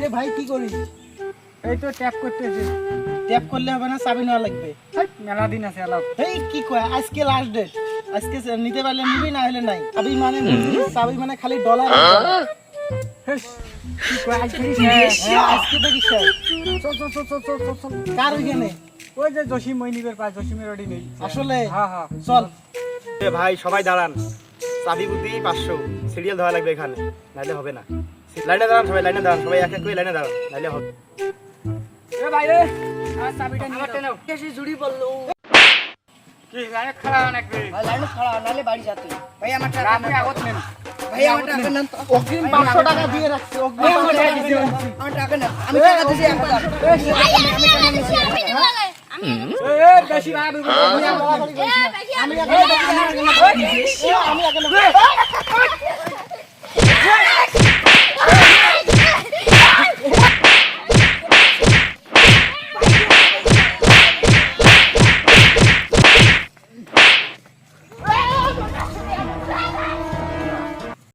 রে ভাই কি করিস? এই তো ট্যাপ করতেছে। ট্যাপ করলে হবে না চাবি নেওয়া লাগবে। মেলা দিন আছে আলাপ এই কি কয় আজকে লাস্ট ডেট আজকে নিতে পারলে নিবি না হলে নাই। চাবি মানে চাবি মানে খালি ডলার কার ওইখানে? ওই যে জসিম মইনিবের জসিমের ওডি নেই আসলে হ্যাঁ হ্যাঁ। চল। এ ভাই সবাই দাঁড়ান। চাবি বুদ্ধি পাঁচশো সিরিয়াল ধরা লাগবে এখানে নাইলে হবে না লাইনে দাঁড়ান সবাই লাইনে দাঁড়ান সবাই এক এক করে লাইনে দাঁড়ান নাইলে হবে এ ভাই রে আর চাবিটা নিয়ে নাও বেশি জুড়ি পড়ল কি লাইনে খাড়া অনেক রে লাইনে খাড়া নালে বাড়ি যাতে ভাই আমার টাকা আপনি আগত নেন ভাই আমার টাকা নেন অগ্রিম 500 টাকা দিয়ে রাখছি অগ্রিম 500 টাকা দিয়ে রাখছি আমার টাকা নেন আমি টাকা দিছি 1000 আমি এ এ, বেশি ভাই আমি আমি বেশি আমি আমি